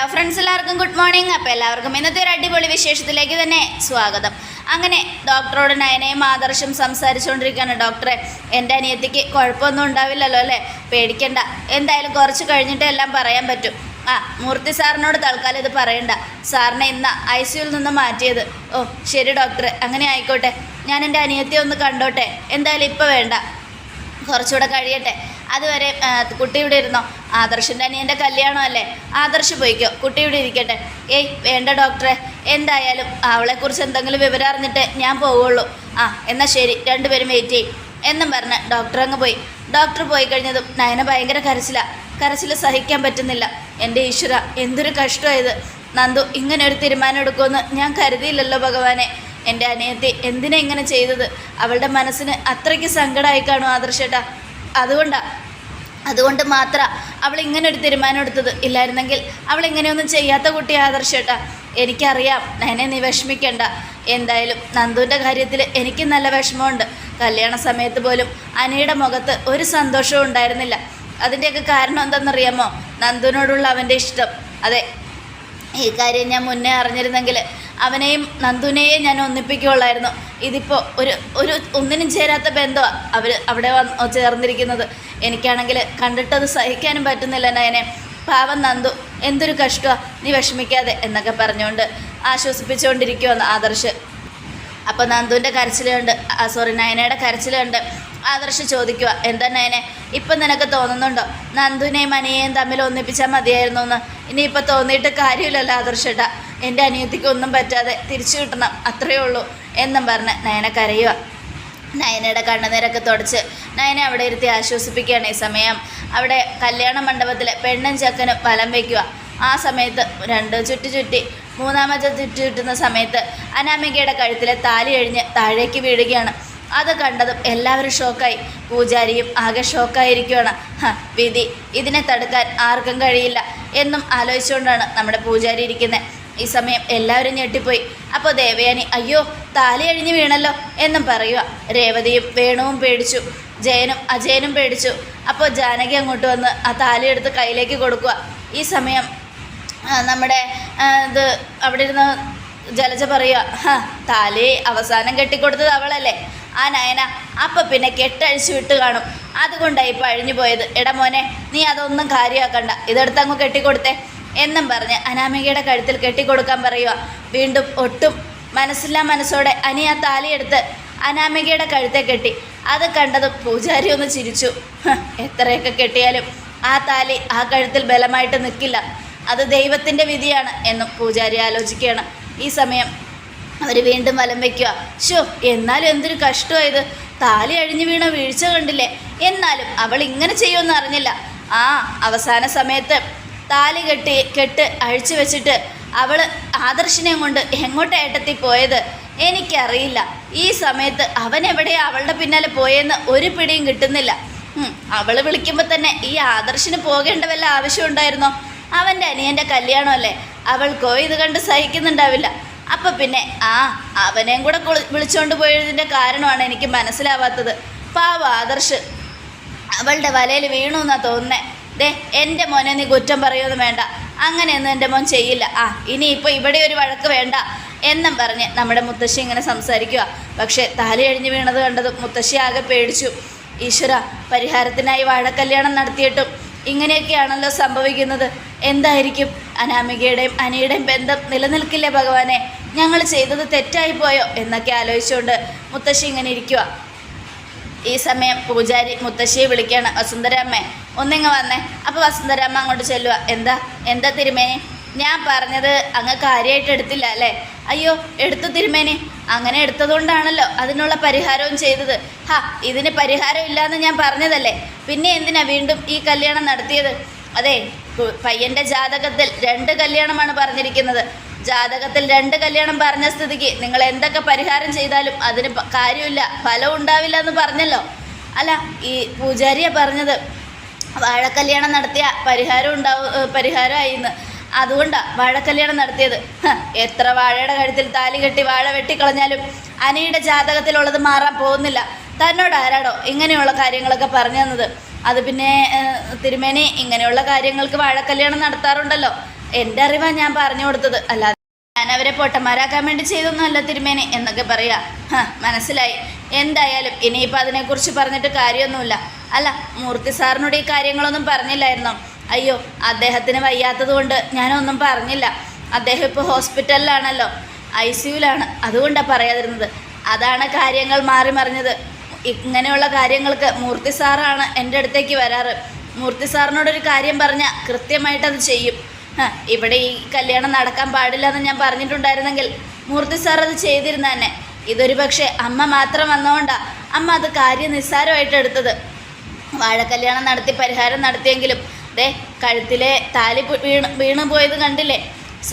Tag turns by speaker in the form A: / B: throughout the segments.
A: Hello friends എല്ലാവർക്കും good morning അപ്പോൾ എല്ലാവർക്കും ഇന്നത്തെ ഒരു അടിപൊളി വിശേഷത്തിലേക്ക് തന്നെ സ്വാഗതം. അങ്ങനെ ഡോക്ടറോട് നയനയും ആദർശം സംസാരിച്ചുകൊണ്ടിരിക്കുകയാണ്. ഡോക്ടറെ എന്റെ അനിയത്തിക്ക് കുഴപ്പമൊന്നും ഉണ്ടാവില്ലല്ലോ അല്ലേ? പേടിക്കണ്ട. എന്തായാലും കുറച്ച് കഴിഞ്ഞിട്ട് എല്ലാം പറയാൻ പറ്റും. ആ മൂർത്തി സാറിനോട് തൽക്കാലം ഇത് പറയണ്ട. സാറിനെ ഇന്ന് ഐ സിയുയിൽ നിന്ന് മാറ്റിയത്. ഓ ശരി ഡോക്ടറെ അങ്ങനെ ആയിക്കോട്ടെ. ഞാൻ എന്റെ അനിയത്തിയെ ഒന്ന് കണ്ടോട്ടെ. എന്തായാലും ഇപ്പോൾ വേണ്ട. കുറച്ചുകൂടെ കഴിയട്ടെ. അതുവരെ കുട്ടി ഇവിടെ ഇരുന്നോ? ആദർശിന്റെ അനിയന്റെ കല്യാണമല്ലേ ആദർശ് പോയിക്കോ. കുട്ടി ഇവിടെ ഇരിക്കട്ടെ. ഏയ് വേണ്ട ഡോക്ടറെ. എന്തായാലും അവളെക്കുറിച്ച് എന്തെങ്കിലും വിവരം അറിഞ്ഞിട്ട് ഞാൻ പോവുള്ളൂ. ആ എന്നാൽ ശരി. രണ്ടുപേരും വെയിറ്റ് ചെയ്യും. എന്നും പറഞ്ഞ് ഡോക്ടർ അങ്ങ് പോയി. ഡോക്ടർ പോയി കഴിഞ്ഞതും നയന ഭയങ്കര കരച്ചിലാണ് കരച്ചിൽ സഹിക്കാൻ പറ്റുന്നില്ല. എന്റെ ഈശ്വര എന്തൊരു കഷ്ടമായത് നന്ദു ഇങ്ങനെ ഒരു തീരുമാനം എടുക്കുമെന്ന് ഞാൻ കരുതിയില്ലല്ലോ ഭഗവാനെ. എന്റെ അനിയത്തി എന്തിനാ ഇങ്ങനെ ചെയ്തത്? അവളുടെ മനസ്സിന് അത്രയ്ക്ക് സങ്കടമായി കാണും ആദർശേട്ടാ. അതുകൊണ്ടാ അതുകൊണ്ട് മാത്രം അവൾ ഇങ്ങനെ ഒരു തീരുമാനം എടുത്തത്. ഇല്ലായിരുന്നെങ്കിൽ അവൾ ഇങ്ങനെയൊന്നും ചെയ്യാത്ത കുട്ടി ആദർശേട്ടാ എനിക്കറിയാം നയനെ നീ വിഷമിക്കണ്ട. എന്തായാലും നന്ദുവിന്റെ കാര്യത്തിൽ എനിക്ക് നല്ല വിഷമമുണ്ട്. കല്യാണ സമയത്ത് പോലും അനയുടെ മുഖത്ത് ഒരു സന്തോഷവും ഉണ്ടായിരുന്നില്ല. അതിന്റെയൊക്കെ കാരണം എന്തെന്നറിയാമോ നന്ദുവിനോടുള്ള അവന്റെ ഇഷ്ടം. അതെ ഈ കാര്യം ഞാൻ മുന്നേ അറിഞ്ഞിരുന്നെങ്കിൽ അവനെയും നന്ദുവിനെയും ഞാൻ ഒന്നിപ്പിക്കുള്ളായിരുന്നു ഇതിപ്പോൾ ഒരു ഒരു ഒന്നിനും ചേരാത്ത ബന്ധമാണ് അവർ അവിടെ വന്ന് ചേർന്നിരിക്കുന്നത്. എനിക്കാണെങ്കിൽ കണ്ടിട്ടത് സഹിക്കാനും പറ്റുന്നില്ല നയനെ. പാവം നന്ദു എന്തൊരു കഷ്ടമാണ് നീ വിഷമിക്കാതെ എന്നൊക്കെ പറഞ്ഞുകൊണ്ട് ആശ്വസിപ്പിച്ചുകൊണ്ടിരിക്കുമെന്ന് ആദർശ്. അപ്പോൾ നന്ദുവിന്റെ കരച്ചിലുണ്ട് സോറി നയനയുടെ കരച്ചിലുണ്ട് ആദർശ് ചോദിക്കുക എന്താ നയനെ ഇപ്പം നിനക്ക് തോന്നുന്നുണ്ടോ? നന്ദുവിനെയും അനിയെയും തമ്മിൽ ഒന്നിപ്പിച്ചാൽ മതിയായിരുന്നു എന്ന് ഇനിയിപ്പോൾ തോന്നിയിട്ട് കാര്യമില്ലല്ലോ ആദർശേട്ടാ. എന്റെ അനിയത്തിക്ക് ഒന്നും പറ്റാതെ തിരിച്ചു കിട്ടണം അത്രയേ ഉള്ളൂ. എന്നും പറഞ്ഞ് നയന കരയുക നയനയുടെ കണ്ണുനീരൊക്കെ തുടച്ച് നയനെ അവിടെ ഇരുത്തി ആശ്വസിപ്പിക്കുകയാണ് ഈ സമയം. അവിടെ കല്യാണ മണ്ഡപത്തിലെ പെണ്ണും ചക്കനും വലം വയ്ക്കുക ആ സമയത്ത് രണ്ട് ചുറ്റി ചുറ്റി മൂന്നാമത്തെ ചുറ്റി ചുറ്റുന്ന സമയത്ത് അനാമികയുടെ കഴുത്തിലെ താലി കഴിഞ്ഞ് താഴേക്ക് വീഴുകയാണ്. അത് കണ്ടതും എല്ലാവരും ഷോക്കായി. പൂജാരിയും ആകെ ഷോക്കായിരിക്കുകയാണ് വിധി ഇതിനെ തടുക്കാൻ ആർക്കും കഴിയില്ല എന്നും ആലോചിച്ചുകൊണ്ടാണ് നമ്മുടെ പൂജാരി ഇരിക്കുന്നത് ഈ സമയം എല്ലാവരും ഞെട്ടിപ്പോയി. അപ്പോൾ ദേവയാനി അയ്യോ താലി അഴിഞ്ഞു വീണല്ലോ എന്നും പറയുക രേവതിയും വേണുവും പേടിച്ചു. ജയനും അജയനും പേടിച്ചു. അപ്പോൾ ജാനകി അങ്ങോട്ട് വന്ന് ആ താലിയെടുത്ത് കയ്യിലേക്ക് കൊടുക്കുക ഈ സമയം നമ്മുടെ ഇത് അവിടെ ഇരുന്ന് ജലജ പറയുക "ഹ, താലി അവസാനം കെട്ടിക്കൊടുത്തത് അവളല്ലേ? ആ നയന അപ്പം പിന്നെ കെട്ടഴിച്ചു വിട്ട് കാണും. അതുകൊണ്ടാണ് ഇപ്പോൾ അഴിഞ്ഞു പോയത്. എടാ മോനെ നീ അതൊന്നും കാര്യമാക്കണ്ട. ഇതെടുത്ത് അങ്ങ് കെട്ടിക്കൊടുത്തേ. എന്നും പറഞ്ഞ് അനാമികയുടെ കഴുത്തിൽ കെട്ടിക്കൊടുക്കാൻ പറയുക വീണ്ടും ഒട്ടും മനസ്സില്ലാ മനസ്സോടെ അനി ആ താലിയെടുത്ത് അനാമികയുടെ കഴുത്തെ കെട്ടി. അത് കണ്ടതും പൂജാരി ഒന്ന് ചിരിച്ചു. എത്രയൊക്കെ കെട്ടിയാലും ആ താലി ആ കഴുത്തിൽ ബലമായിട്ട് നിൽക്കില്ല. അത് ദൈവത്തിന്റെ വിധിയാണ് എന്നും പൂജാരി ആലോചിക്കുകയാണ്. ഈ സമയം അവർ വീണ്ടും വലം വയ്ക്കുക ഷോ എന്നാലും എന്തൊരു കഷ്ടമായത് താലി അഴിഞ്ഞു വീണ വീഴ്ച കണ്ടില്ലേ? എന്നാലും അവൾ ഇങ്ങനെ ചെയ്യുമെന്ന് അറിഞ്ഞില്ല. ആ അവസാന സമയത്ത് താലി കെട്ടി കെട്ട് അഴിച്ചു വെച്ചിട്ട് അവൾ ആദർശിനെയും കൊണ്ട് എങ്ങോട്ട് ഏട്ടത്തി പോയത്? എനിക്കറിയില്ല. ഈ സമയത്ത് അവൻ എവിടെയാ അവളുടെ പിന്നാലെ പോയെന്ന് ഒരു പിടിയും കിട്ടുന്നില്ല. അവൾ വിളിക്കുമ്പോൾ തന്നെ ഈ ആദർശിന് പോകേണ്ട വല്ല ആവശ്യമുണ്ടായിരുന്നോ അവന്റെ അനിയന്റെ കല്യാണമല്ലേ അവൾക്കോ ഇത് കണ്ട് സഹിക്കുന്നുണ്ടാവില്ല. അപ്പം പിന്നെ ആ അവനെയും കൂടെ വിളിച്ചുകൊണ്ട് പോയതിന്റെ കാരണമാണ് എനിക്ക് മനസ്സിലാവാത്തത്. പാവ ആദർശ്. അവളുടെ വലയിൽ വീണു എന്നാണ് തോന്നുന്നത് ദേ എന്റെ മോനെ നീ കുറ്റം പറയുമെന്ന് വേണ്ട. അങ്ങനെയൊന്നും എന്റെ മോൻ ചെയ്യില്ല. ആ ഇനിയിപ്പോൾ ഇവിടെ ഒരു വഴക്ക് വേണ്ട എന്നും പറഞ്ഞ് നമ്മുടെ മുത്തശ്ശി ഇങ്ങനെ സംസാരിക്കുക പക്ഷേ താലി അഴിഞ്ഞു വീണത് കണ്ടതും മുത്തശ്ശി ആകെ പേടിച്ചു. ഈശ്വര പരിഹാരത്തിനായി വാഴക്കല്യാണം നടത്തിയിട്ടും ഇങ്ങനെയൊക്കെയാണല്ലോ സംഭവിക്കുന്നത്. എന്തായിരിക്കും? അനാമികയുടെയും അനിയുടെയും ബന്ധം നിലനിൽക്കില്ലേ ഭഗവാനെ? ഞങ്ങൾ ചെയ്തത് തെറ്റായി പോയോ? എന്നൊക്കെ ആലോചിച്ചുകൊണ്ട് മുത്തശ്ശി ഇങ്ങനെ ഇരിക്കുക ഈ സമയം പൂജാരി മുത്തശ്ശിയെ വിളിക്കുകയാണ്. വസുന്ധരാമ്മേ ഒന്നിങ്ങ് വന്നേ. അപ്പോൾ വസുന്ധരാമ്മ അങ്ങോട്ട് ചെല്ലുക എന്താ? എന്താ തിരുമേനി? ഞാൻ പറഞ്ഞത് അങ്ങ് കാര്യമായിട്ട് എടുത്തില്ല അല്ലേ? അയ്യോ എടുത്തു തിരുമേനി. അങ്ങനെ എടുത്തതുകൊണ്ടാണല്ലോ അതിനുള്ള പരിഹാരവും ചെയ്തത്. ഹാ ഇതിന് പരിഹാരം ഇല്ലാന്ന് ഞാൻ പറഞ്ഞതല്ലേ? പിന്നെ എന്തിനാ വീണ്ടും ഈ കല്യാണം നടത്തിയത്? അതെ പയ്യന്റെ ജാതകത്തിൽ രണ്ട് കല്യാണമാണ് പറഞ്ഞിരിക്കുന്നത്. ജാതകത്തിൽ രണ്ട് കല്യാണം പറഞ്ഞ സ്ഥിതിക്ക് നിങ്ങൾ എന്തൊക്കെ പരിഹാരം ചെയ്താലും അതിന് കാര്യമില്ല. ഫലം ഉണ്ടാവില്ല എന്ന് പറഞ്ഞല്ലോ. അല്ല ഈ പൂജാരിയ പറഞ്ഞത്. വാഴക്കല്യാണം നടത്തിയ പരിഹാരം ഉണ്ടാവും ഏ, പരിഹാരമായി എന്ന് അതുകൊണ്ടാണ് വാഴക്കല്യാണം നടത്തിയത്. എത്ര വാഴയുടെ കഴുത്തിൽ താലി കെട്ടി വാഴ വെട്ടിക്കളഞ്ഞാലും അനിയുടെ ജാതകത്തിലുള്ളത് മാറാൻ പോകുന്നില്ല. തന്നോട് ആരാടോ ഇങ്ങനെയുള്ള കാര്യങ്ങളൊക്കെ പറഞ്ഞു തന്നത്. അത് പിന്നെ തിരുമേനി ഇങ്ങനെയുള്ള കാര്യങ്ങൾക്ക് വാഴക്കല്യാണം നടത്താറുണ്ടല്ലോ. എന്റെ അറിവാണ് ഞാൻ പറഞ്ഞു കൊടുത്തത്. അല്ലാതെ ഞാൻ അവരെ പൊട്ടന്മാരാക്കാൻ വേണ്ടി ചെയ്തൊന്നുമല്ല തിരുമേനി എന്നൊക്കെ പറയാ. മനസ്സിലായി. എന്തായാലും ഇനിയിപ്പോൾ അതിനെക്കുറിച്ച് പറഞ്ഞിട്ട് കാര്യമൊന്നുമില്ല. അല്ല മൂർത്തി സാറിനോട് ഈ കാര്യങ്ങളൊന്നും പറഞ്ഞില്ലായിരുന്നോ? അയ്യോ അദ്ദേഹത്തിന് വയ്യാത്തത് കൊണ്ട് ഞാനൊന്നും പറഞ്ഞില്ല. അദ്ദേഹം ഇപ്പോൾ ഹോസ്പിറ്റലിലാണല്ലോ. ഐ സിയുലാണ് അതുകൊണ്ടാണ് പറയാതിരുന്നത്. അതാണ് കാര്യങ്ങൾ മാറി മറിഞ്ഞത്. ഇങ്ങനെയുള്ള കാര്യങ്ങൾക്ക് മൂർത്തി സാറാണ് എന്റെ അടുത്തേക്ക് വരാറ്. മൂർത്തി സാറിനോടൊരു കാര്യം പറഞ്ഞാൽ കൃത്യമായിട്ടത് ചെയ്യും. ഇവിടെ ഈ കല്യാണം നടക്കാൻ പാടില്ല എന്ന് ഞാൻ പറഞ്ഞിട്ടുണ്ടായിരുന്നെങ്കിൽ മൂർത്തി സാർ അത് ചെയ്തിരുന്ന തന്നെ ഇതൊരു പക്ഷേ അമ്മ മാത്രം വന്നതുകൊണ്ടാണ് അമ്മ അത് കാര്യം നിസ്സാരമായിട്ട് എടുത്തത്. വാഴക്കല്യാണം നടത്തി പരിഹാരം നടത്തിയെങ്കിലും ദേ കഴുത്തിലെ താലി വീണ് വീണ് പോയത് കണ്ടില്ലേ?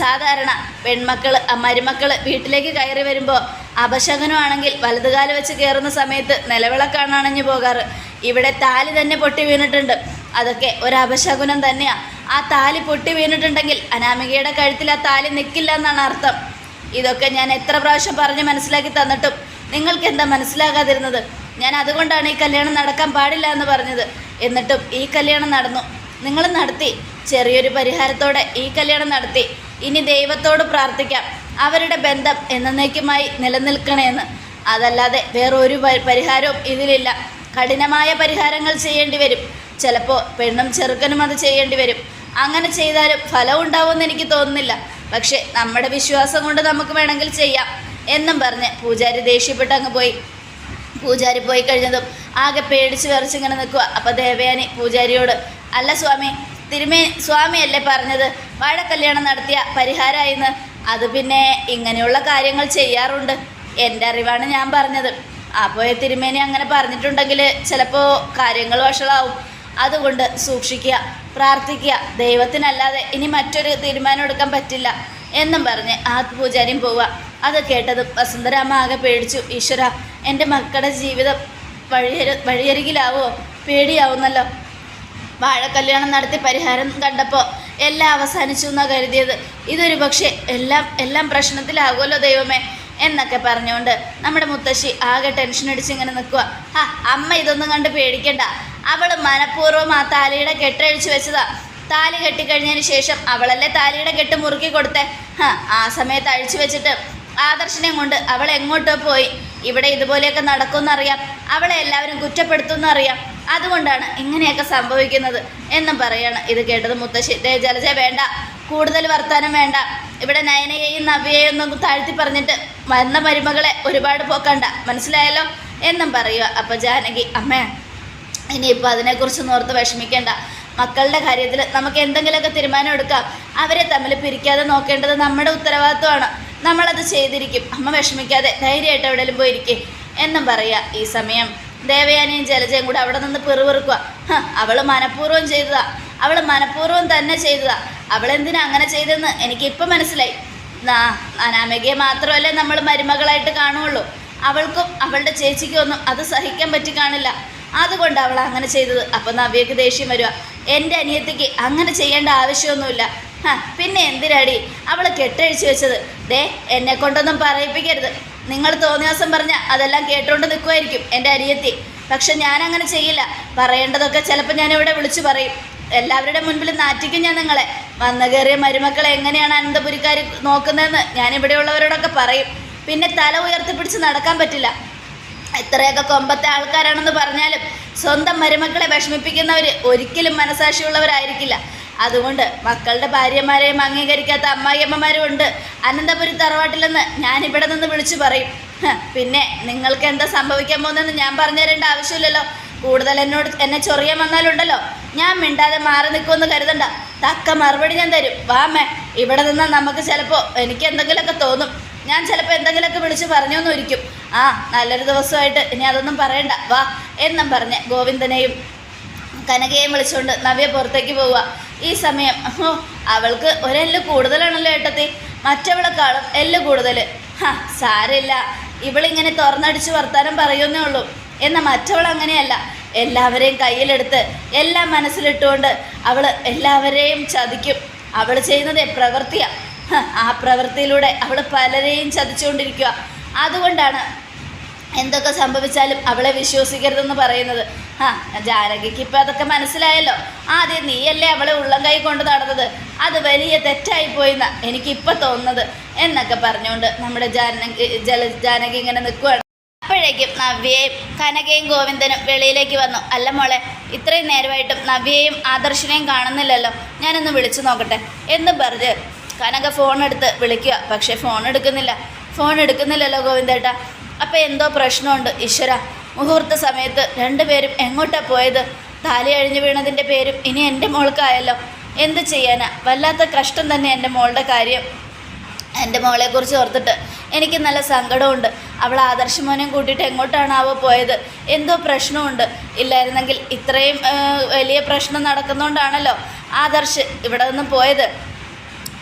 A: സാധാരണ പെൺമക്കൾ മരുമക്കൾ വീട്ടിലേക്ക് കയറി വരുമ്പോൾ അപശകനമാണെങ്കിൽ വലതുകാൽ വെച്ച് കയറുന്ന സമയത്ത് നിലവിളക്കാണ് അണഞ്ഞു പോകാറ്. ഇവിടെ താലി തന്നെ പൊട്ടി വീണിട്ടുണ്ട്. അതൊക്കെ ഒരു അപശകുനം തന്നെയാണ് ആ താലി പൊട്ടി വീണിട്ടുണ്ടെങ്കിൽ അനാമികയുടെ കഴുത്തിൽ ആ താലി നിൽക്കില്ല എന്നാണ് അർത്ഥം. ഇതൊക്കെ ഞാൻ എത്ര പ്രാവശ്യം പറഞ്ഞ് മനസ്സിലാക്കി തന്നിട്ടും നിങ്ങൾക്ക് എന്താ മനസ്സിലാകാതിരുന്നത്? ഞാൻ അതുകൊണ്ടാണ് ഈ കല്യാണം നടക്കാൻ പാടില്ല എന്ന് പറഞ്ഞത്. എന്നിട്ടും ഈ കല്യാണം നടന്നു. നിങ്ങൾ നടത്തി. ചെറിയൊരു പരിഹാരത്തോടെ ഈ കല്യാണം നടത്തി. ഇനി ദൈവത്തോട് പ്രാർത്ഥിക്കാം. അവരുടെ ബന്ധം എന്നേക്കുമായി നിലനിൽക്കണേന്ന്. അതല്ലാതെ വേറൊരു പരിഹാരവും ഇതിലില്ല. കഠിനമായ പരിഹാരങ്ങൾ ചെയ്യേണ്ടി വരും. ചിലപ്പോൾ പെണ്ണും ചെറുക്കനും അത് ചെയ്യേണ്ടി വരും. അങ്ങനെ ചെയ്താലും ഫലം ഉണ്ടാവുമെന്ന് എനിക്ക് തോന്നുന്നില്ല. പക്ഷേ നമ്മുടെ വിശ്വാസം കൊണ്ട് നമുക്ക് വേണമെങ്കിൽ ചെയ്യാം. എന്നും പറഞ്ഞ് പൂജാരി ദേഷ്യപ്പെട്ട് അങ്ങ് പോയി. പൂജാരി പോയി കഴിഞ്ഞതും ആകെ പേടിച്ച് വിറച്ചിങ്ങനെ നിൽക്കുക അപ്പോൾ ദേവയാനി പൂജാരിയോട് അല്ല സ്വാമി തിരുമേ സ്വാമിയല്ലേ പറഞ്ഞത്? വാഴക്കല്യാണം നടത്തിയ പരിഹാരമായിന്ന് അത് പിന്നെ ഇങ്ങനെയുള്ള കാര്യങ്ങൾ ചെയ്യാറുണ്ട്. എന്റെ അറിവാണ് ഞാൻ പറഞ്ഞത്. അപ്പോൾ തിരുമേനി അങ്ങനെ പറഞ്ഞിട്ടുണ്ടെങ്കിൽ ചിലപ്പോൾ കാര്യങ്ങൾ വഷളാവും. അതുകൊണ്ട് സൂക്ഷിക്കുക പ്രാർത്ഥിക്കുക. ദൈവത്തിനല്ലാതെ ഇനി മറ്റൊരു തീരുമാനം എടുക്കാൻ പറ്റില്ല. എന്നും പറഞ്ഞ് ആ പൂജാരിയും പോവുക. അത് കേട്ടതും വസുന്ധരാമ ആകെ പേടിച്ചു. ഈശ്വര എന്റെ മക്കളുടെ ജീവിതം വഴിയര വഴിയരികിലാവോ? പേടിയാവുന്നല്ലോ. വാഴക്കല്യാണം നടത്തി പരിഹാരം കണ്ടപ്പോൾ എല്ലാം അവസാനിച്ചു എന്നാണ് കരുതിയത്. ഇതൊരു പക്ഷേ എല്ലാം എല്ലാം പ്രശ്നത്തിലാകുമല്ലോ ദൈവമേ എന്നൊക്കെ പറഞ്ഞുകൊണ്ട് നമ്മുടെ മുത്തശ്ശി ആകെ ടെൻഷൻ അടിച്ച് ഇങ്ങനെ നിൽക്കുക ആ അമ്മ ഇതൊന്നും കണ്ട് പേടിക്കണ്ട. അവൾ മനഃപൂർവം ആ താലിയുടെ കെട്ടഴിച്ചു വെച്ചതാ. താലി കെട്ടിക്കഴിഞ്ഞതിന് ശേഷം അവളല്ലേ താലിയുടെ കെട്ട് മുറുക്കി കൊടുത്തേ? ആ സമയത്ത് അഴിച്ചു വെച്ചിട്ട് ആദർശനെയും കൊണ്ട് അവൾ എങ്ങോട്ടോ പോയി. ഇവിടെ ഇതുപോലെയൊക്കെ നടക്കുമെന്നറിയാം. അവളെ എല്ലാവരും കുറ്റപ്പെടുത്തുമെന്നറിയാം. അതുകൊണ്ടാണ് ഇങ്ങനെയൊക്കെ സംഭവിക്കുന്നത് എന്നും പറയാണ്. ഇത് കേട്ടത് മുത്തശ്ശി. ജലജ വേണ്ട. കൂടുതൽ വർത്താനം വേണ്ട. ഇവിടെ നയനയെയും നവ്യയെയും ഒന്നും താഴ്ത്തി പറഞ്ഞിട്ട് വന്ന മരുമകളെ ഒരുപാട് പോക്കണ്ട. മനസ്സിലായല്ലോ? എന്നും പറയുക. അപ്പോൾ ജാനകി അമ്മേ ഇനിയിപ്പോൾ അതിനെക്കുറിച്ച് ഓർത്ത് വിഷമിക്കേണ്ട. മക്കളുടെ കാര്യത്തിൽ നമുക്ക് എന്തെങ്കിലുമൊക്കെ തീരുമാനം എടുക്കാം. അവരെ തമ്മിൽ പിരിക്കാതെ നോക്കേണ്ടത് നമ്മുടെ ഉത്തരവാദിത്വമാണ്. നമ്മളത് ചെയ്തിരിക്കും. അമ്മ വിഷമിക്കാതെ ധൈര്യമായിട്ട് എവിടെയെങ്കിലും പോയിരിക്കേ എന്നും പറയുക ഈ സമയം. ദേവയാനിയും ജലജയും കൂടെ അവിടെ നിന്ന് പിറുപിറുക്കുക അവൾ മനഃപൂർവം ചെയ്തതാ. അവൾ മനഃപൂർവം തന്നെ ചെയ്തതാ. അവളെന്തിനാ അങ്ങനെ ചെയ്തതെന്ന് എനിക്കിപ്പം മനസ്സിലായി. നാ അനാമികയെ മാത്രമല്ലേ നമ്മൾ മരുമകളായിട്ട് കാണുകയുള്ളൂ അവൾക്കും അവളുടെ ചേച്ചിക്കും ഒന്നും അത് സഹിക്കാൻ പറ്റി കാണില്ല. അതുകൊണ്ട് അവൾ അങ്ങനെ ചെയ്തത്. അപ്പം നവ്യക്ക് ദേഷ്യം വരിക എന്റെ അനിയത്തിക്ക് അങ്ങനെ ചെയ്യേണ്ട ആവശ്യമൊന്നുമില്ല. പിന്നെ എന്തിനാടി അവൾ കെട്ടഴിച്ചു വെച്ചത്? ദേ എന്നെ കൊണ്ടൊന്നും പറയിപ്പിക്കരുത്. നിങ്ങൾ തോന്നിയ പറഞ്ഞ അതെല്ലാം കേട്ടുകൊണ്ട് നിൽക്കുമായിരിക്കും എന്റെ അരിയത്തി പക്ഷെ ഞാൻ അങ്ങനെ ചെയ്യില്ല. പറയേണ്ടതൊക്കെ ചിലപ്പോൾ ഞാൻ ഇവിടെ വിളിച്ചു പറയും. എല്ലാവരുടെ മുൻപിൽ നാറ്റിക്കും ഞാൻ നിങ്ങളെ. വന്നു കയറിയ മരുമക്കളെ എങ്ങനെയാണ് അനന്തപുരിക്കാർ നോക്കുന്നതെന്ന് ഞാൻ ഇവിടെയുള്ളവരോടൊക്കെ പറയും. പിന്നെ തല ഉയർത്തിപ്പിടിച്ച് നടക്കാൻ പറ്റില്ല. എത്രയൊക്കെ കൊമ്പത്തെ ആൾക്കാരാണെന്ന് പറഞ്ഞാലും സ്വന്തം മരുമക്കളെ വിഷമിപ്പിക്കുന്നവർ ഒരിക്കലും മനസാക്ഷിയുള്ളവരായിരിക്കില്ല. അതുകൊണ്ട് മക്കളുടെ ഭാര്യമാരെയും അംഗീകരിക്കാത്ത അമ്മായിയമ്മമാരും ഉണ്ട് അനന്തപുരി തറവാട്ടിലെന്ന് ഞാനിവിടെ നിന്ന് വിളിച്ചു പറയും. പിന്നെ നിങ്ങൾക്ക് എന്താ സംഭവിക്കാൻ പോകുന്നതെന്ന് ഞാൻ പറഞ്ഞു തരേണ്ട ആവശ്യമില്ലല്ലോ. കൂടുതൽ എന്നോട് എന്നെ ചൊറിയാൻ വന്നാലുണ്ടല്ലോ. ഞാൻ മിണ്ടാതെ മാറി നിൽക്കുമെന്ന് കരുതണ്ട. തക്ക മറുപടി ഞാൻ തരും. വാമേ ഇവിടെ നിന്നാൽ നമുക്ക് ചിലപ്പോൾ എനിക്ക് എന്തെങ്കിലുമൊക്കെ തോന്നും. ഞാൻ ചിലപ്പോൾ എന്തെങ്കിലുമൊക്കെ വിളിച്ച് പറഞ്ഞോന്നും ഇരിക്കും ആ നല്ലൊരു ദിവസമായിട്ട് ഇനി അതൊന്നും പറയണ്ട. വാ എന്നും പറഞ്ഞ് ഗോവിന്ദനെയും കനകയെയും വിളിച്ചുകൊണ്ട് നവ്യ പുറത്തേക്ക് പോവുക. ഈ സമയം അവൾക്ക് ഒരെല്ല് കൂടുതലാണല്ലോ ഏട്ടത്തി. മറ്റവളെക്കാളും എല്ല് കൂടുതൽ ഹാ സാരമില്ല. ഇവളിങ്ങനെ തുറന്നടിച്ച് വർത്താനം പറയുന്നേ ഉള്ളൂ. എന്നാൽ മറ്റവൾ അങ്ങനെയല്ല എല്ലാവരെയും കയ്യിലെടുത്ത് എല്ലാം മനസ്സിലിട്ടുകൊണ്ട് അവൾ എല്ലാവരെയും ചതിക്കും. അവൾ ചെയ്യുന്നത് പ്രവൃത്തിയാണ് ആ പ്രവൃത്തിയിലൂടെ അവൾ പലരെയും ചതിച്ചുകൊണ്ടിരിക്കുക അതുകൊണ്ടാണ് എന്തൊക്കെ സംഭവിച്ചാലും അവളെ വിശ്വസിക്കരുതെന്ന് പറയുന്നത്. ആ ജാനകിക്ക് ഇപ്പം അതൊക്കെ മനസ്സിലായല്ലോ. ആദ്യം നീയല്ലേ അവളെ ഉള്ളം കൈ കൊണ്ട് നടന്നത്? അത് വലിയ തെറ്റായി പോയിന്ന എനിക്കിപ്പം തോന്നുന്നത് എന്നൊക്കെ പറഞ്ഞുകൊണ്ട് നമ്മുടെ ജാനകി ജല ജാനകി ഇങ്ങനെ നിൽക്കുകയാണ് അപ്പോഴേക്കും നവ്യയും കനകയും ഗോവിന്ദനും വെളിയിലേക്ക് വന്നു. അല്ല മോളെ ഇത്രയും നേരമായിട്ടും നവ്യയും ആദർശിനെയും കാണുന്നില്ലല്ലോ. ഞാനൊന്ന് വിളിച്ചു നോക്കട്ടെ. എന്ന് പറഞ്ഞ് കനക ഫോൺ എടുത്ത് വിളിക്കുക. പക്ഷേ ഫോൺ എടുക്കുന്നില്ല ഫോൺ എടുക്കുന്നില്ലല്ലോ ഗോവിന്ദേട്ടാ. അപ്പോൾ എന്തോ പ്രശ്നമുണ്ട്. ഈശ്വര മുഹൂർത്ത സമയത്ത് രണ്ടുപേരും എങ്ങോട്ടാ പോയത്? താലി അഴിഞ്ഞു വീണതിന്റെ പേരും ഇനി എന്റെ മോൾക്കായല്ലോ. എന്ത് ചെയ്യാനാ? വല്ലാത്ത കഷ്ടം തന്നെ എന്റെ മോളുടെ കാര്യം. എന്റെ മോളെക്കുറിച്ച് ഓർത്തിട്ട് എനിക്ക് നല്ല സങ്കടമുണ്ട്. അവൾ ആദർശമോനെയും കൂട്ടിയിട്ട് എങ്ങോട്ടാണാവോ പോയത്? എന്തോ പ്രശ്നമുണ്ട്. ഇല്ലായിരുന്നെങ്കിൽ ഇത്രയും വലിയ പ്രശ്നം നടക്കുന്നതുകൊണ്ടാണല്ലോ ആദർശ് ഇവിടെ നിന്ന് പോയത്.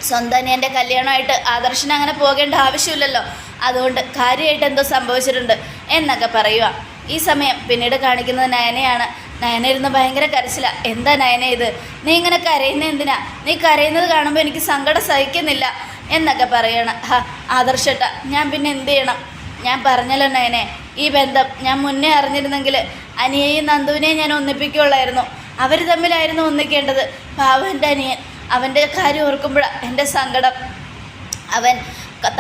A: സ്വന്തം എന്റെ കല്യാണമായിട്ട് ആദർശിന് അങ്ങനെ പോകേണ്ട ആവശ്യമില്ലല്ലോ. അതുകൊണ്ട് കാര്യമായിട്ട് എന്തോ സംഭവിച്ചിട്ടുണ്ട് എന്നൊക്കെ പറയുക ഈ സമയം പിന്നീട് കാണിക്കുന്നത് നയനയാണ്. നയന ഇരുന്ന് ഭയങ്കര കരച്ചില. എന്താ നയന ഇത്? നീ ഇങ്ങനെ കരയുന്ന എന്തിനാ? നീ കരയുന്നത് കാണുമ്പോൾ എനിക്ക് സങ്കടം സഹിക്കുന്നില്ല എന്നൊക്കെ പറയണം. ഹാ ആദർശട്ട ഞാൻ പിന്നെ എന്ത് ചെയ്യണം? ഞാൻ പറഞ്ഞല്ലോ നയനെ ഈ ബന്ധം ഞാൻ മുന്നേ അറിഞ്ഞിരുന്നെങ്കിൽ അനിയെയും നന്ദുവിനെയും ഞാൻ ഒന്നിപ്പിക്കുകയുള്ളായിരുന്നു അവർ തമ്മിലായിരുന്നു ഒന്നിക്കേണ്ടത്. പാവന്റെ അനിയൻ. അവന്റെ കാര്യം ഓർക്കുമ്പോഴാണ് എന്റെ സങ്കടം. അവൻ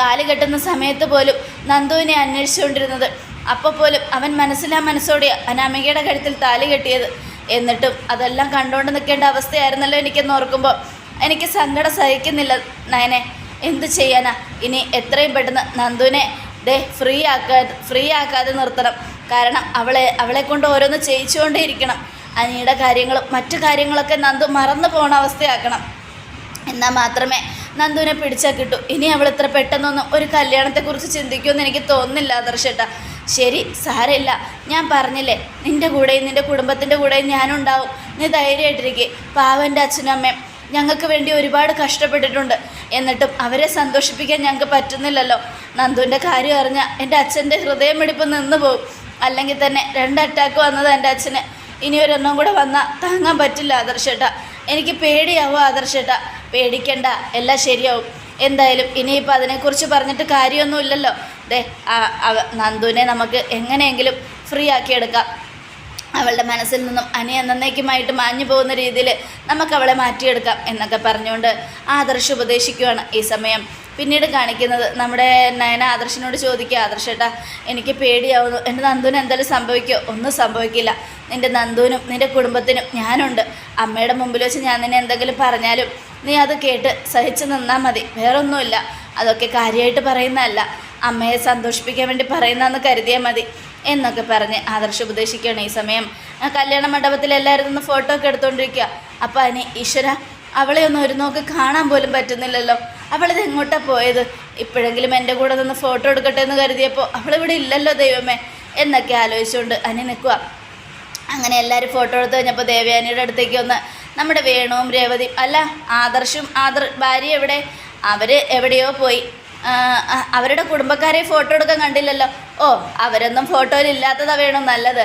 A: താലി കെട്ടുന്ന സമയത്ത് പോലും നന്ദുവിനെ അന്വേഷിച്ചുകൊണ്ടിരുന്നത്. അപ്പോൾ പോലും അവൻ മനസ്സിലാ മനസ്സോടെ അനാമികയുടെ കഴുത്തിൽ താലി കെട്ടിയത്. എന്നിട്ടും അതെല്ലാം കണ്ടുകൊണ്ട് നിൽക്കേണ്ട അവസ്ഥയായിരുന്നല്ലോ എനിക്കെന്ന് ഓർക്കുമ്പോൾ എനിക്ക് സങ്കടം സഹിക്കുന്നില്ല നയനെ. എന്ത് ചെയ്യാനാ? ഇനി എത്രയും പെട്ടെന്ന് നന്ദുവിനെ ദേ ഫ്രീ ആക്കാതെ ഫ്രീ ആക്കാതെ നിർത്തണം. കാരണം അവളെ അവളെ കൊണ്ട് ഓരോന്ന് ചെയ്യിച്ചുകൊണ്ടേ ഇരിക്കണം അനിയുടെ കാര്യങ്ങളും മറ്റു കാര്യങ്ങളൊക്കെ നന്ദു മറന്നു പോണ അവസ്ഥയാക്കണം. എന്നാൽ മാത്രമേ നന്ദുവിനെ പിടിച്ചാൽ കിട്ടും. ഇനി അവൾ ഇത്ര പെട്ടെന്നൊന്നും ഒരു കല്യാണത്തെക്കുറിച്ച് ചിന്തിക്കുമെന്ന് എനിക്ക് തോന്നുന്നില്ല ആദർശേട്ടാ ശരി സാരമില്ല. ഞാൻ പറഞ്ഞില്ലേ നിന്റെ കൂടെയും നിന്റെ കുടുംബത്തിന്റെ കൂടെയും ഞാനുണ്ടാവും. നീ ധൈര്യമായിട്ടിരിക്കേ. പാവന്റെ അച്ഛനും അമ്മയും ഞങ്ങൾക്ക് വേണ്ടി ഒരുപാട് കഷ്ടപ്പെട്ടിട്ടുണ്ട്. എന്നിട്ടും അവരെ സന്തോഷിപ്പിക്കാൻ ഞങ്ങൾക്ക് പറ്റുന്നില്ലല്ലോ. നന്ദുവിന്റെ കാര്യം അറിഞ്ഞാൽ എന്റെ അച്ഛന്റെ ഹൃദയം പിടിപ്പ് നിന്ന് പോകും അല്ലെങ്കിൽ തന്നെ രണ്ട് അറ്റാക്ക് വന്നത് എന്റെ അച്ഛന്. ഇനി ഒരെണ്ണം കൂടെ വന്നാൽ താങ്ങാൻ പറ്റില്ല ആദർശേട്ട. എനിക്ക് പേടിയാവും ആദർശേട്ട. പേടിക്കണ്ട എല്ലാം ശരിയാവും. എന്തായാലും ഇനിയിപ്പോൾ അതിനെക്കുറിച്ച് പറഞ്ഞിട്ട് കാര്യമൊന്നുമില്ലല്ലോ. ദേ നന്ദുവിനെ നമുക്ക് എങ്ങനെയെങ്കിലും ഫ്രീ ആക്കിയെടുക്കാം അവളുടെ മനസ്സിൽ നിന്നും അനി എന്നേക്കുമായിട്ട് മാഞ്ഞു പോകുന്ന രീതിയിൽ നമുക്കവളെ മാറ്റിയെടുക്കാം എന്നൊക്കെ പറഞ്ഞുകൊണ്ട് ആദർശ് ഉപദേശിക്കുകയാണ് ഈ സമയം. പിന്നീട് കാണിക്കുന്നത് നമ്മുടെ നയന ആദർശനോട് ചോദിക്കുക ആദർശേട്ടാ എനിക്ക് പേടിയാവുന്നു. എന്റെ നന്ദുവിന് എന്തായാലും സംഭവിക്കുമോ ഒന്നും സംഭവിക്കില്ല. നിന്റെ നന്ദുവിനും നിന്റെ കുടുംബത്തിനും ഞാനുണ്ട്. അമ്മയുടെ മുമ്പിൽ വെച്ച് ഞാൻ നിന്നെ എന്തെങ്കിലും പറഞ്ഞാലും നീ അത് കേട്ട് സഹിച്ച് നിന്നാൽ മതി. വേറൊന്നുമില്ല. അതൊക്കെ കാര്യമായിട്ട് പറയുന്നതല്ല. അമ്മയെ സന്തോഷിപ്പിക്കാൻ വേണ്ടി പറയുന്നതെന്ന് കരുതിയാൽ മതി. എന്നൊക്കെ പറഞ്ഞ് ആദർശ് ഉപദേശിക്കുകയാണ് ഈ സമയം. കല്യാണ മണ്ഡപത്തിൽ എല്ലാവരും നിന്ന് ഫോട്ടോ ഒക്കെ എടുത്തുകൊണ്ടിരിക്കുക അപ്പം അനി ഈശ്വര അവളെ ഒന്ന് ഒരു നോക്ക് കാണാൻ പോലും പറ്റുന്നില്ലല്ലോ. അവളിത് എങ്ങോട്ടാ പോയത്? ഇപ്പോഴെങ്കിലും എന്റെ കൂടെ നിന്ന് ഫോട്ടോ എടുക്കട്ടെ എന്ന് കരുതിയപ്പോൾ അവളിവിടെ ഇല്ലല്ലോ ദൈവമേ എന്നൊക്കെ ആലോചിച്ചുകൊണ്ട് അനി നിൽക്കുക അങ്ങനെ എല്ലാവരും ഫോട്ടോ എടുത്ത് കഴിഞ്ഞപ്പോൾ ദേവയാനിയുടെ അടുത്തേക്ക് ഒന്ന് നമ്മുടെ വേണുവും രേവതിയും അല്ല ആദർശും ആദർ ഭാര്യ എവിടെ? അവർ എവിടെയോ പോയി. അവരുടെ കുടുംബക്കാരെ ഫോട്ടോ എടുക്കാൻ കണ്ടില്ലല്ലോ. ഓ അവരൊന്നും ഫോട്ടോയിൽ ഇല്ലാത്തതാ വേണം നല്ലത്.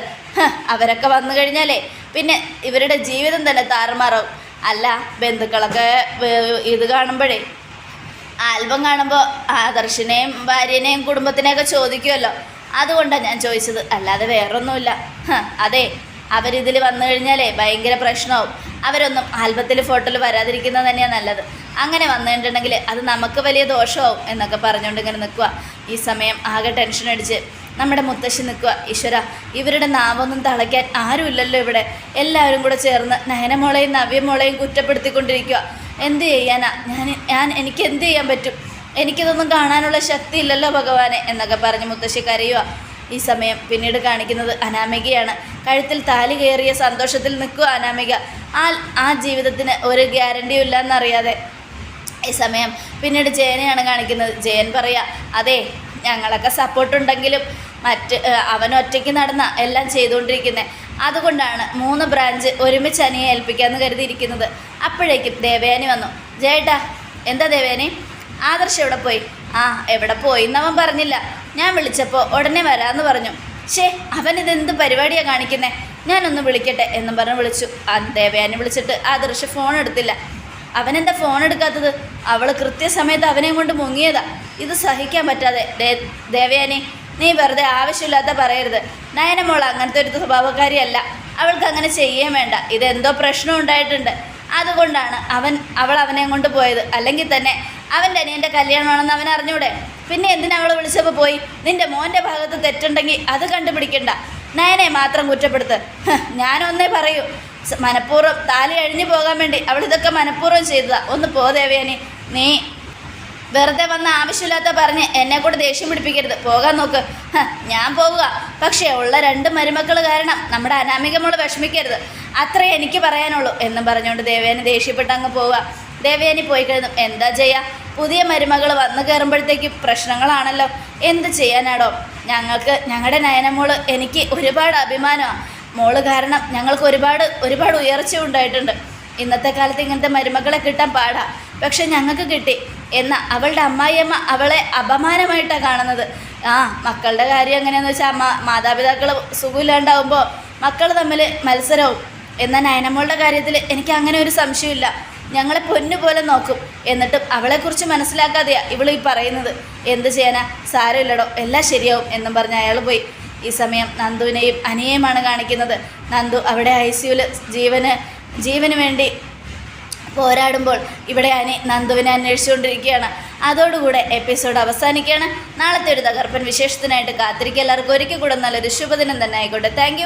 A: അവരൊക്കെ വന്നു കഴിഞ്ഞാലേ പിന്നെ ഇവരുടെ ജീവിതം തന്നെ താറുമാറാവും. അല്ല ബന്ധുക്കളൊക്കെ ഇത് കാണുമ്പോഴേ ആൽബം കാണുമ്പോൾ ആദർശിനെയും ഭാര്യനെയും കുടുംബത്തിനെയൊക്കെ ചോദിക്കുമല്ലോ അതുകൊണ്ടാണ് ഞാൻ ചോദിച്ചത്. അല്ലാതെ വേറൊന്നുമില്ല. അതെ അവരിതിൽ വന്നു കഴിഞ്ഞാലേ ഭയങ്കര പ്രശ്നമാവും അവരൊന്നും ആൽബത്തിൽ ഫോട്ടോയിൽ വരാതിരിക്കുന്നത് തന്നെയാണ് നല്ലത്. അങ്ങനെ വന്നിട്ടുണ്ടെങ്കിൽ അത് നമുക്ക് വലിയ ദോഷമാവും എന്നൊക്കെ പറഞ്ഞുകൊണ്ട് ഇങ്ങനെ നിൽക്കുക ഈ സമയം ആകെ ടെൻഷൻ അടിച്ച് നമ്മുടെ മുത്തശ്ശി നിൽക്കുക ഈശ്വര ഇവരുടെ നാവൊന്നും തളയ്ക്കാൻ ആരുമില്ലല്ലോ ഇവിടെ. എല്ലാവരും കൂടെ ചേർന്ന് നയനമോളെയും നവ്യമോളെയും കുറ്റപ്പെടുത്തിക്കൊണ്ടിരിക്കുക എന്ത് ചെയ്യാനാ? ഞാൻ ഞാൻ എനിക്ക് എന്ത് ചെയ്യാൻ പറ്റും? എനിക്കിതൊന്നും കാണാനുള്ള ശക്തി ഇല്ലല്ലോ ഭഗവാനെ എന്നൊക്കെ പറഞ്ഞ് മുത്തശ്ശി കരയുക ഈ സമയം പിന്നീട് കാണിക്കുന്നത് അനാമികയാണ്. കഴുത്തിൽ താലി കയറിയ സന്തോഷത്തിൽ നിൽക്കുക അനാമിക. ആ ആ ജീവിതത്തിന് ഒരു ഗ്യാരണ്ടിയും ഇല്ലയെന്നറിയാതെ ഈ സമയം പിന്നീട് ജയനെയാണ് കാണിക്കുന്നത്. ജയൻ പറയുക അതെ ഞങ്ങളൊക്കെ സപ്പോർട്ടുണ്ടെങ്കിലും മറ്റ് അവൻ ഒറ്റയ്ക്ക് നടന്ന എല്ലാം ചെയ്തുകൊണ്ടിരിക്കുന്നത് അതുകൊണ്ടാണ് മൂന്ന് ബ്രാഞ്ച് ഒരുമിച്ച് അനിയെ ഏൽപ്പിക്കാമെന്ന് കരുതിയിരിക്കുന്നത്. അപ്പോഴേക്കും ദേവേനി വന്നു. ജേട്ടാ എന്താ ദേവേനി? ആദർശ് എവിടെ പോയി? ആ എവിടെ പോയി എന്നവൻ പറഞ്ഞില്ല. ഞാൻ വിളിച്ചപ്പോൾ ഉടനെ വരാമെന്ന് പറഞ്ഞു. ഷേ അവൻ ഇതെന്ത് പരിപാടിയാണ് കാണിക്കുന്നത് ഞാനൊന്ന് വിളിക്കട്ടെ എന്നും പറഞ്ഞ് വിളിച്ചു. ആ ദേവയാനി വിളിച്ചിട്ട് ആദർശ് ഫോൺ എടുത്തില്ല. അവനെന്താ ഫോൺ എടുക്കാത്തത്? അവൾ കൃത്യസമയത്ത് അവനെ കൊണ്ട് മുങ്ങിയതാ. ഇത് സഹിക്കാൻ പറ്റാതെ. ദേവയാനി നീ വെറുതെ ആവശ്യമില്ലാത്ത പറയരുത്. നയനമോൾ അങ്ങനത്തെ ഒരു സ്വഭാവക്കാരിയല്ല. അവൾക്ക് അങ്ങനെ ചെയ്യാൻ വേണ്ട. ഇതെന്തോ പ്രശ്നം ഉണ്ടായിട്ടുണ്ട്. അതുകൊണ്ടാണ് അവൻ അവൾ അവനെ കൊണ്ട് പോയത്. അല്ലെങ്കിൽ തന്നെ അവന്റെ അനിയന്റെ കല്യാണമാണെന്ന് അവൻ അറിഞ്ഞൂടെ? പിന്നെ എന്തിനാ അവൾ വിളിച്ചപ്പോൾ പോയി? നിന്റെ മോന്റെ ഭാഗത്ത് തെറ്റുണ്ടെങ്കിൽ അത് കണ്ടുപിടിക്കണ്ട. നയനെ മാത്രം കുറ്റപ്പെടുത്ത്. ഞാനൊന്നേ പറയൂ. മനഃപൂർവം താലി അഴിഞ്ഞു പോകാൻ വേണ്ടി അവൾ ഇതൊക്കെ മനഃപൂർവം ചെയ്തതാ. ഒന്ന് പോ ദേവയാനി. നീ വെറുതെ വന്ന ആവശ്യമില്ലാത്ത പറഞ്ഞ് എന്നെ കൂടെ ദേഷ്യം പിടിപ്പിക്കരുത്. പോകാൻ നോക്ക്. ഞാൻ പോവുക. പക്ഷേ ഉള്ള രണ്ട് മരുമക്കൾ കാരണം നമ്മുടെ അനാമിക മോൾ വിഷമിക്കരുത്. അത്രേ എനിക്ക് പറയാനുള്ളൂ എന്നും പറഞ്ഞുകൊണ്ട് ദേവേനെ ദേഷ്യപ്പെട്ട് അങ്ങ് പോവുക. ദേവേനി പോയി കഴിഞ്ഞു. എന്താ ചെയ്യുക പുതിയ മരുമകൾ വന്നു കയറുമ്പോഴത്തേക്ക് പ്രശ്നങ്ങളാണല്ലോ. എന്ത് ചെയ്യാനാടോ? ഞങ്ങൾക്ക് ഞങ്ങളുടെ നയനമോൾ എനിക്ക് ഒരുപാട് അഭിമാനമാണ് മോൾ കാരണം ഞങ്ങൾക്ക് ഒരുപാട് ഒരുപാട് ഉയർച്ച ഉണ്ടായിട്ടുണ്ട് ഇന്നത്തെ കാലത്ത് ഇങ്ങനത്തെ മരുമക്കളെ കിട്ടാൻ പാടാ. പക്ഷെ ഞങ്ങൾക്ക് കിട്ടി. എന്നാൽ അവളുടെ അമ്മായിയമ്മ അവളെ അപമാനമായിട്ടാണ് കാണുന്നത്. ആ മക്കളുടെ കാര്യം എങ്ങനെയാന്ന് വെച്ചാൽ അമ്മ മാതാപിതാക്കൾ സുഖമില്ലാണ്ടാവുമ്പോൾ മക്കൾ തമ്മിൽ മത്സരവും. എന്നാൽ നയനമ്മളുടെ കാര്യത്തിൽ എനിക്ക് അങ്ങനെ ഒരു സംശയമില്ല ഞങ്ങളെ പൊന്നു പോലെ നോക്കും. എന്നിട്ടും അവളെക്കുറിച്ച് മനസ്സിലാക്കാതെയാ ഇവൾ ഈ പറയുന്നത്. എന്ത് ചെയ്യാനാ? സാരമില്ലടോ എല്ലാം ശരിയാവും എന്നും പറഞ്ഞ് അയാൾ പോയി. ഈ സമയം നന്ദുവിനെയും അനിയെയുമാണ് കാണിക്കുന്നത്. നന്ദു അവിടെ ഐ സിയുവിൽ ജീവന് ജീവന് വേണ്ടി പോരാടുമ്പോൾ ഇവിടെ അനി നന്ദുവിനെ അന്വേഷിച്ചുകൊണ്ടിരിക്കുകയാണ്. അതോടുകൂടെ എപ്പിസോഡ് അവസാനിക്കുകയാണ്. നാളത്തെ ഒരു തകർപ്പൻ വിശേഷത്തിനായിട്ട് കാത്തിരിക്കുക. എല്ലാവർക്കും ഒരിക്കൽ കൂടെ നല്ലൊരു ശുഭദിനം തന്നെ ആയിക്കോട്ടെ. താങ്ക്